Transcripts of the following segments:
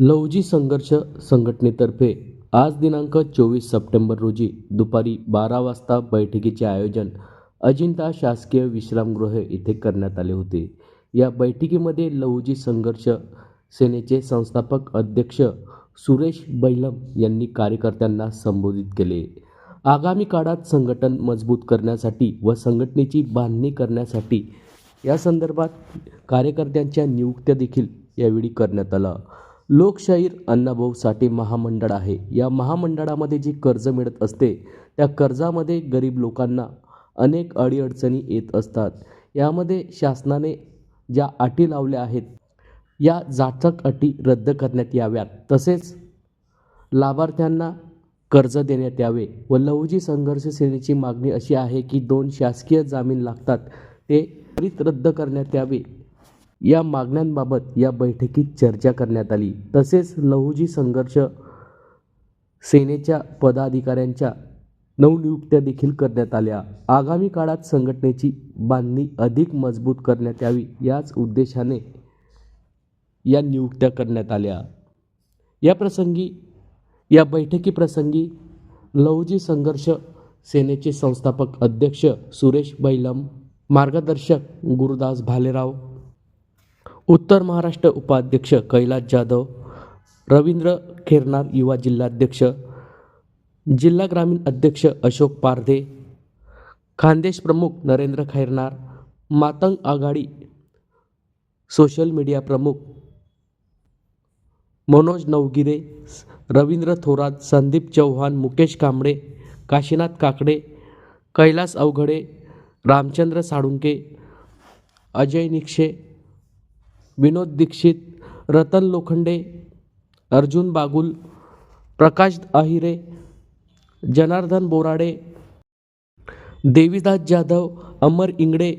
लवजी संघर्ष संघटनेतर्फे आज दिनांक चोवीस सप्टेंबर रोजी दुपारी बारा वाजता बैठकीचे आयोजन अजिंठा शासकीय विश्रामगृह येथे करण्यात आले होते. या बैठकीमध्ये लवजी संघर्ष सेनेचे संस्थापक अध्यक्ष सुरेश बैलम यांनी कार्यकर्त्यांना संबोधित केले. आगामी काळात संघटन मजबूत करण्यासाठी व संघटनेची बांधणी करण्यासाठी या संदर्भात कार्यकर्त्यांच्या नियुक्त्या देखील यावेळी करण्यात आला. लोकशाहीर अण्णाभाऊ साठे महामंडळ आहे. या महामंडळामध्ये जी कर्ज मिळत असते त्या कर्जामध्ये गरीब लोकांना अनेक अडीअडचणी येत असतात. यामध्ये शासनाने ज्या अटी लावल्या आहेत या जाचक अटी रद्द करण्यात याव्यात. तसेच लाभार्थ्यांना कर्ज देण्यात यावे. व लहुजी संघर्ष सेनेची मागणी अशी आहे की दोन शासकीय जामीन लागतात ते त्वरित रद्द करण्यात यावे. या मागण्यांबाबत या बैठकीत चर्चा करण्यात आली. तसेच लहुजी संघर्ष सेनेच्या पदाधिकाऱ्यांच्या नवनियुक्त्या देखील करण्यात आल्या. आगामी काळात संघटनेची बांधणी अधिक मजबूत करण्यात यावी याच उद्देशाने या नियुक्त्या करण्यात आल्या. या प्रसंगी या बैठकीप्रसंगी लहुजी संघर्ष सेनेचे संस्थापक अध्यक्ष सुरेश बैलम मार्गदर्शक गुरुदास भालेराव उत्तर महाराष्ट्र उपाध्यक्ष कैलास जाधव रवींद्र खेरनार युवा जिल्हाध्यक्ष जिल्हा ग्रामीण अध्यक्ष अशोक पारधे खानदेश प्रमुख नरेंद्र खैरनार मातंग आघाडी सोशल मीडिया प्रमुख मनोज नवगिरे रवींद्र थोरात संदीप चव्हाण मुकेश कांबळे काशीनाथ काकडे कैलास अवघडे रामचंद्र साळुंके अजय निक्षे विनोद दीक्षित रतन लोखंडे अर्जुन बागुल प्रकाश अहिरे जनार्दन बोराडे देवीदास जाधव अमर इंगडे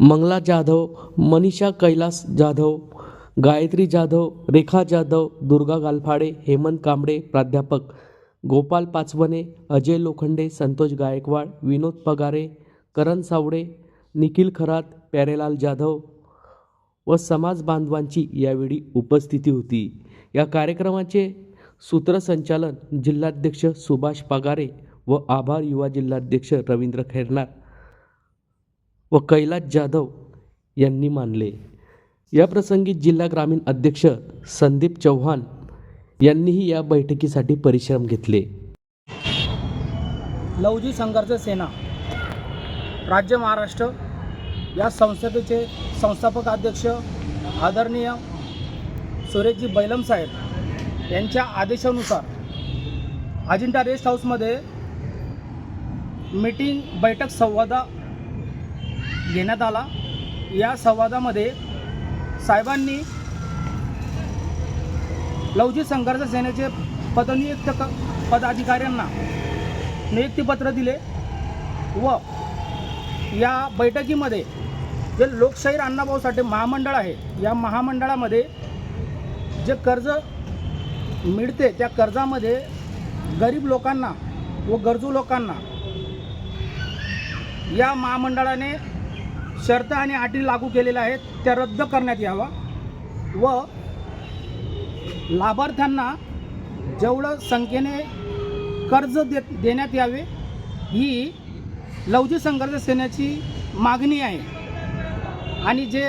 मंगला जाधव मनीषा कैलास जाधव गायत्री जाधव रेखा जाधव दुर्गा गालफाडे हेमंत कांबळे प्राध्यापक गोपाल पाचवणे अजय लोखंडे संतोष गायकवाड विनोद पगारे करण सावडे निखिल खरात प्यारेलाल जाधव व समाज बांधवांची यावेळी उपस्थिती होती. या कार्यक्रमाचे सूत्रसंचालन जिल्हाध्यक्ष सुभाष पगारे व आभार युवा जिल्हाध्यक्ष रवींद्र खैरनार व कैलास जाधव यांनी मानले. या प्रसंगी जिल्हा ग्रामीण अध्यक्ष संदीप चव्हाण यांनीही या बैठकीसाठी परिश्रम घेतले. लवजी संघर्ष सेना राज्य महाराष्ट्र या संस्थेचे संस्थापक अध्यक्ष आदरणीय सुरेशजी बैलम साहेब यांच्या आदेशानुसार अजिंठा रेस्ट हाऊसमध्ये मीटिंग बैठक संवादा घेण्यात आला. या संवादामध्ये साहेबांनी लवजी संघर्ष सेनेचे पदनियुक्त पदाधिकाऱ्यांना नियुक्तीपत्र दिले व या बैठकीमध्ये जे लोकशाहीर अण्णाभाऊ साठे महामंडळ आहे या महामंडळामध्ये जे कर्ज मिळते त्या कर्जामध्ये गरीब लोकांना व गरजू लोकांना या महामंडळाने शर्त आणि अटी लागू केलेल्या आहेत त्या रद्द करण्यात यावा व लाभार्थ्यांना जेवढं संख्येने कर्ज दे देण्यात यावे ही लवजी संघर्ष सेनेची मागणी आहे. आणि जे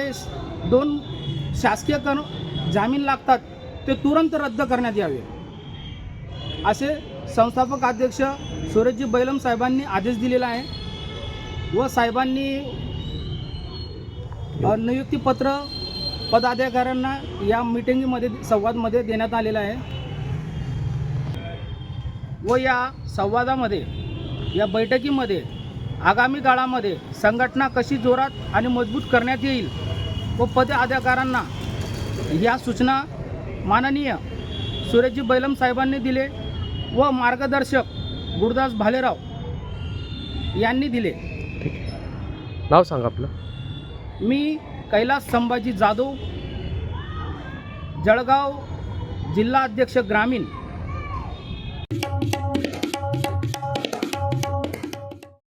दोन शासकीय कर जामीन लागतात ते तुरंत रद्द करण्यात यावे. असे संस्थापक अध्यक्ष सुरेशजी बैलम साहेबांनी आदेश दिलेला आहे. व साहेबांनी नियुक्तीपत्र पदाधिकाऱ्यांना या मिटिंगमध्ये संवादमध्ये देण्यात आलेलं आहे. व या संवादामध्ये या बैठकीमध्ये आगामी काळामध्ये संघटना कशी जोरात आणि मजबूत करण्यात येईल व पदाधिकाऱ्यांना या सूचना माननीय सुरेशजी बैलम साहेबांनी दिले व मार्गदर्शक गुरुदास भालेराव यांनी दिले. नाव सांगा आपलं. मी कैलास संभाजी जाधव जळगाव जिल्हा अध्यक्ष ग्रामीण